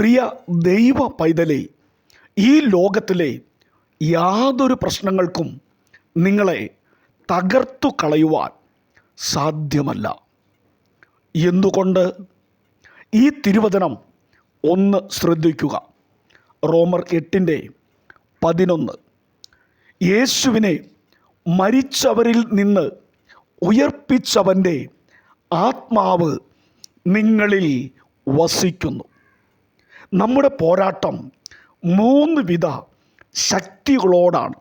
പ്രിയ ദൈവ പൈതലെ ഈ ലോകത്തിലെ യാതൊരു പ്രശ്നങ്ങൾക്കും നിങ്ങളെ തകർത്തു കളയുവാൻ സാധ്യമല്ല. എന്തുകൊണ്ട്? ഈ തിരുവചനം ഒന്ന് ശ്രദ്ധിക്കുക. റോമർ എട്ടിന്റെ പതിനൊന്ന്. യേശുവിനെ മരിച്ചവരിൽ നിന്ന് ഉയർപ്പിച്ചവന്റെ ആത്മാവ് നിങ്ങളിൽ വസിക്കുന്നു. നമ്മുടെ പോരാട്ടം മൂന്ന് വിധ ശക്തികളോടാണ്.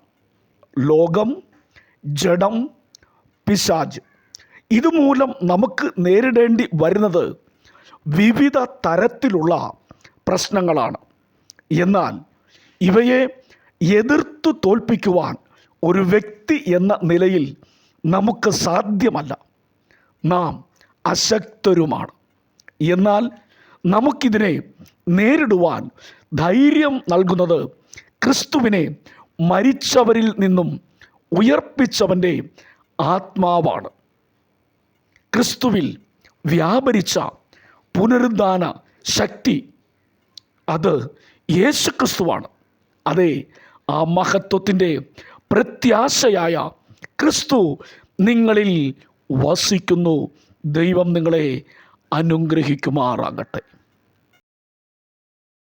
ലോകം ജഡം പിശാജ് ഇതുമൂലം നമുക്ക് നേരിടേണ്ടി വരുന്നത് വിവിധ തരത്തിലുള്ള പ്രശ്നങ്ങളാണ്. എന്നാൽ ഇവയെ എതിർത്തു തോൽപ്പിക്കുവാൻ ഒരു വ്യക്തി എന്ന നിലയിൽ നമുക്ക് സാധ്യമല്ല. നാം അശക്തരുമാണ്. എന്നാൽ നമുക്കിതിനെ നേരിടുവാൻ ധൈര്യം നൽകുന്നത് ക്രിസ്തുവിനെ മരിച്ചവരിൽ നിന്നും ഉയർപ്പിച്ചവന്റെ ആത്മാവാണ്. ക്രിസ്തുവിൽ വ്യാപരിച്ച പുനരുദ്ധാന ശക്തി അത് യേശു ക്രിസ്തുവാണ് അതെ ആ മഹത്വത്തിന്റെ പ്രത്യാശയായ ക്രിസ്തു നിങ്ങളിൽ വസിക്കുന്നു. ദൈവം നിങ്ങളെ അനുഗ്രഹിക്കുമാറാകട്ടെ.